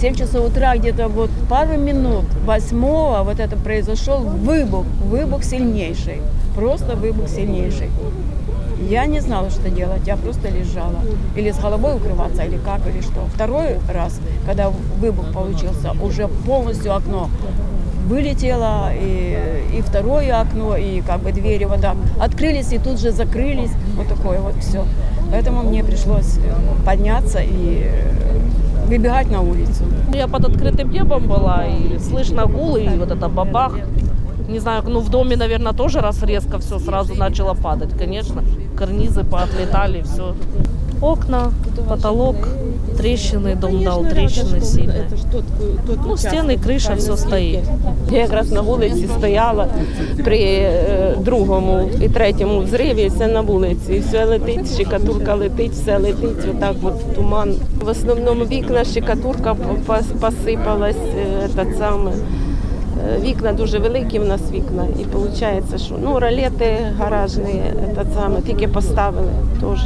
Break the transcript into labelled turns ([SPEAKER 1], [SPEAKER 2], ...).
[SPEAKER 1] 7 часов утра где-то вот пару минут восьмого вот это произошел выбух, выбух сильнейший, просто выбух сильнейший. Я не знала, что делать, я просто лежала. Или с головой укрываться, или как, или что. Второй раз, когда выбух получился, уже полностью окно вылетело, и, и второе окно, и как бы двери вот так открылись и тут же закрылись. Вот такое вот все. Поэтому мне пришлось э, подняться и э, выбегать на улицу.
[SPEAKER 2] Я под открытым небом была, и слышно гул, и вот это бабах. Не знаю, ну в доме, наверное, тоже раз резко все сразу начало падать, конечно. Карнизы поотлетали, все. Окна, потолок, трещины, дом дал трещины сильные. Ну, стены, крыша, все стоит.
[SPEAKER 3] Я якраз на вулиці стояла при е, другому і третьому взриві, все на вулиці. І все летить, щекатурка летить, все летить, отак от туман. В основному вікна, щекатурка пос- посипалась, е, та саме. Е, Вікна дуже великі в нас вікна, і виходить, що ну, ролети гаражні, та саме, тільки поставили теж.